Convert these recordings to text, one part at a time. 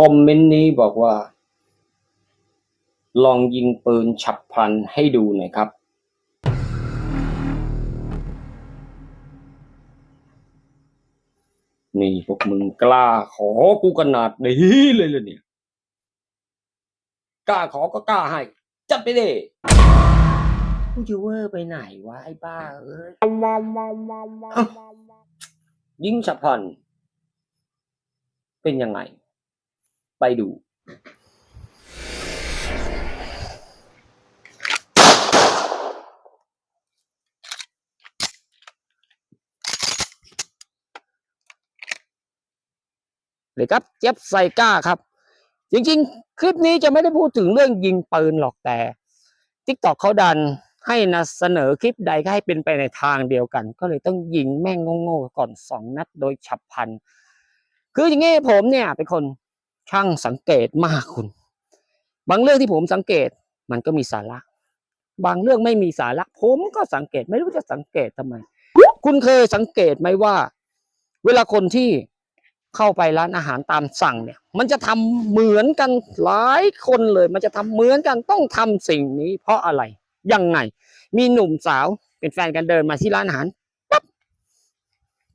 คอมเมนต์นี้บอกว่า ลองยิงปืนฉับพลันให้ดูหน่อยครับ นี่พวกมึงกล้าขอกูขนาดนี้เลยเหรอเนี่ย กล้าขอก็กล้าให้ จัดไปเลยกูจะเวอร์ไปไหนวะไอ้บ้าเอ้ยยิงฉับพลันเป็นยังไง ไปดู เลยครับ เจ็บใส่กล้าครับ จริงๆ คลิปนี้จะไม่ได้พูดถึงเรื่องยิงปืนหรอกแต่ t ิ k t o k เขาดันให้นะเสนอคลิปใดก็ให้เป็นไปในทางเดียวกัน ก็เลยต้องยิงแม่งโง่ๆก่อนสองนัดโดยฉับพลัน คืออย่างงี้ผมเนี่ยเป็นคน ช่างสังเกตมากคุณ บางเรื่องที่ผมสังเกตมันก็มีสาระ บางเรื่องไม่มีสาระ ผมก็สังเกตไม่รู้จะสังเกตทำไม คุณเคยสังเกตไหมว่า เวลาคนที่เข้าไปร้านอาหารตามสั่งเนี่ย มันจะทำเหมือนกันหลายคนเลย มันจะทำเหมือนกันต้องทำสิ่งนี้ เพราะอะไรยังไง มีหนุ่มสาวเป็นแฟนกันเดินมาที่ร้านอาหารปั๊บ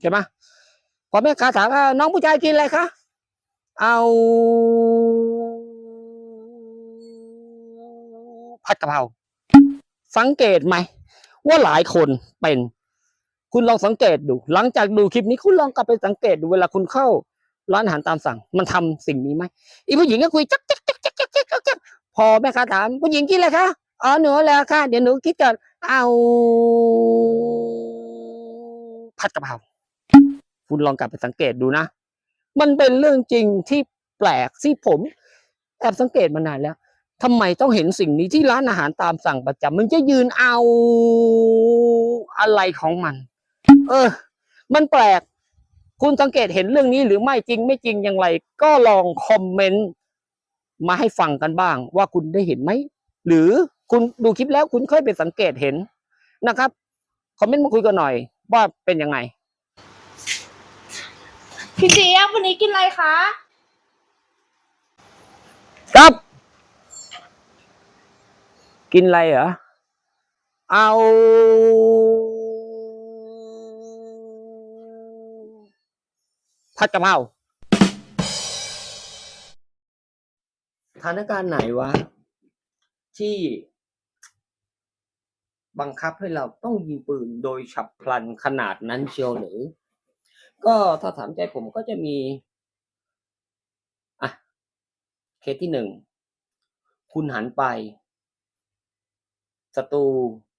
ใช่ไหมพอแม่ค้าถามว่าน้องผู้ชายกินอะไรคะ เอาผัดกะเพราสังเกตไหม ว่าหลายคนเป็น คุณลองสังเกตดู หลังจากดูคลิปนี้คุณลองกลับไปสังเกตดูเวลาคุณเข้า ร้านอาหารตามสั่ง มันทำสิ่งนี้ไหมอีผู้หญิงก็คุยจักจักจักจักจักจักกพอแม่ค้าถามผู้หญิงกินอะไรคะอ๋อหนูแล้วค่ะ เดี๋ยวหนูคิดก่อนเอาผัดกะเพราคุณลองกลับไปสังเกตดูนะ มันเป็นเรื่องจริงที่แปลกที่ผมแอบสังเกตมานานแล้วทำไมต้องเห็นสิ่งนี้ที่ร้านอาหารตามสั่งประจำมันจะยืนเอาอะไรของมัน เออ มันแปลก คุณสังเกตเห็นเรื่องนี้หรือไม่จริงไม่จริงอย่างไร ก็ลองคอมเมนต์มาให้ฟังกันบ้าง ว่าคุณได้เห็นไหม หรือคุณดูคลิปแล้วคุณเคยไปสังเกตเห็นนะครับ คอมเมนต์มาคุยกันหน่อยว่าเป็นยังไง พี่เจี๊ยบวันนี้กินอะไรคะครับ กินอะไรเหรอ เอา ผัดกะเพราสถานการณ์ไหนวะ ที่ บังคับให้เราต้องยิงปืนโดยฉับพลันขนาดนั้นเชียวหรือ ก็ถ้าถามใจผมก็จะมีอะเคสที่หนึ่งคุณหันไปศัตรู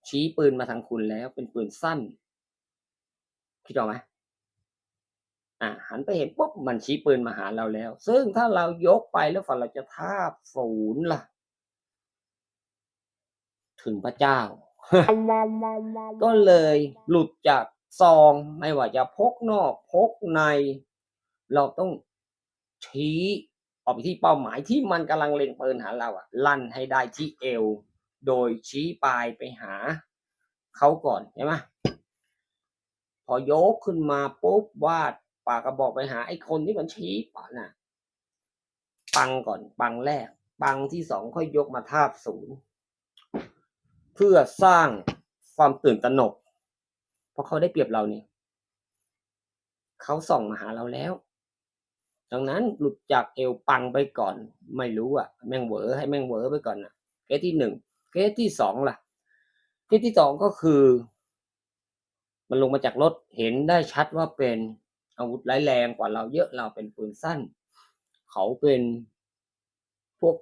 ชี้ปืนมาทางคุณแล้วเป็นปืนสั้นคิดออกไหมอะหันไปเห็นปุ๊บมันชี้ปืนมาหาเราแล้ว ซึ่งถ้าเรายกไปแล้วฝันเราจะทาบศูนย์ล่ะ ถึงพระเจ้า ก็เลยหลุดจาก ซองไม่ว่าจะพกนอกพกใน เราต้องชี้ออกไปที่เป้าหมายที่มันกำลังเล็งปืนหาเราอะลั่นให้ได้ที่เอว โดยชี้ปลายไปหาเขาก่อนใช่ไหมพอยกขึ้นมาปุ๊บวาดปากกระบอกไปหาไอ้คนที่มันชี้ปะน่ะ ปังก่อน ปังแรก ปังที่สองค่อยยกมาทาบศูนย์ เพื่อสร้างความตื่นตระหนก เพราะเขาได้เปรียบเราเนี่ยเขาส่องมาหาเราแล้ว ดังนั้นหลุดจากเอวปังไปก่อน ไม่รู้อะแม่งเวอให้แม่งเวอไปก่อนนะเคสที่หนึ่งเคสที่สองล่ะเคสที่สองก็คือ มันลงมาจากรถเห็นได้ชัดว่าเป็นอาวุธร้ายแรงกว่าเราเยอะเราเป็นปืนสั้น เขาเป็นพวก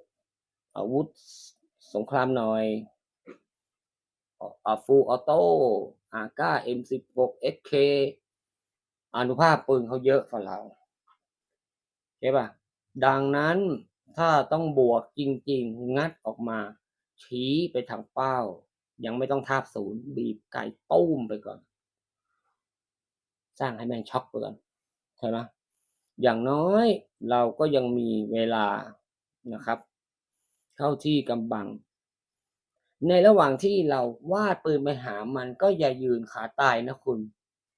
อาวุธสงครามหน่อย ฟูออโต้อาก้าเอ็มสิบหกเอสเคอนุภาพปืนเขาเยอะกว่าเราใช่ป่ะดังนั้นถ้าต้องบวกจริง ๆ งัดออกมา ชี้ไปทางเป้า ยังไม่ต้องทาบศูนย์บีบไก่ตุ้มไปก่อน สร้างให้แม่งช็อกไปก่อนใช่ไหมอย่างน้อยเราก็ยังมีเวลานะครับ เข้าที่กำบัง ในระหว่างที่เราวาดปืนไปหามันก็อย่ายืนขาตายนะคุณ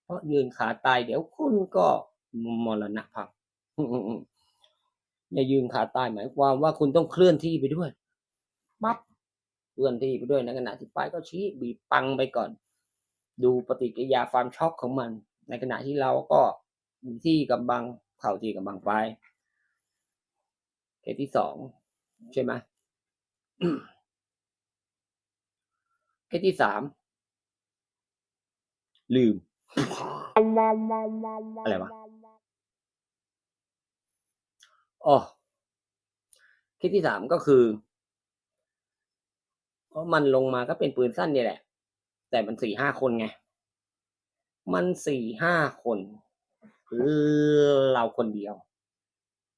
เพราะยืนขาตายเดี๋ยวคุณก็มรณภาพอย่ายืนขาตายหมายความว่าคุณต้องเคลื่อนที่ไปด้วยมับเคลื่อนที่ไปด้วยในขณะที่ไปก็ชี้บีบปังไปก่อน ดูปฏิกิริยาความช็อกของมัน ในขณะที่เราก็มีที่กำบังเข่าที่กำบังไปเคสที่สองใช่ไหม เคสที่สามลืม อะไรวะอ๋อเคสที่สามก็คือเพราะมันลงมาก็เป็นปืนสั้นเนี่ยแหละ แต่มันสี่ห้าคนไง มันสี่ห้าคนเราคนเดียว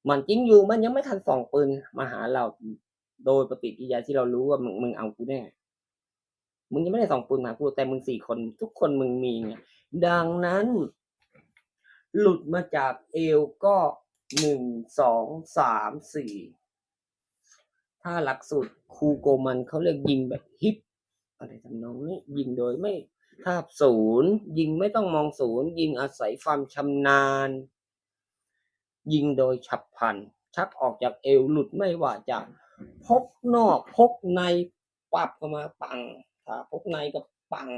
มันจริงอยู่มันยังไม่ทันส่องปืนมาหาเราโดยปฏิกิริยาที่เรารู้ว่ามึงมึงเอากูแน่ มึงยังไม่ได้ส่องปืนมากูแต่มึงสี่คน ทุกคนมึงมีไงดังนั้น หลุดมาจากเอวก็หนึ่งสองสามสี่ถ้าหลักสูตรครูโกมันเขาเรียกยิงแบบฮิปอะไรทำนองนี้ยิงโดยไม่ทาบศูนย์ ยิงไม่ต้องมองศูนย์ ยิงอาศัยความชำนาญ ยิงโดยฉับพลัน ชักออกจากเอวหลุดไม่ว่าจะพกนอกพกในปับเข้ามาปัง ถ้าพวกในก็ปัง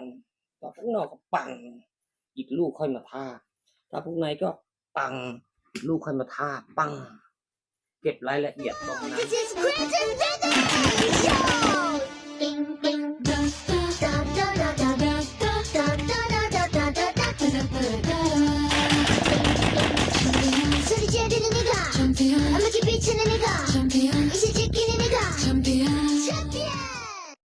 ถ้าพวกนอกก็ปัง อีกลูกค่อยมาท่าถ้าพวกในก็ปัง ลูกค่อยมาท่าปัง เก็บรายละเอียดตรงนั้น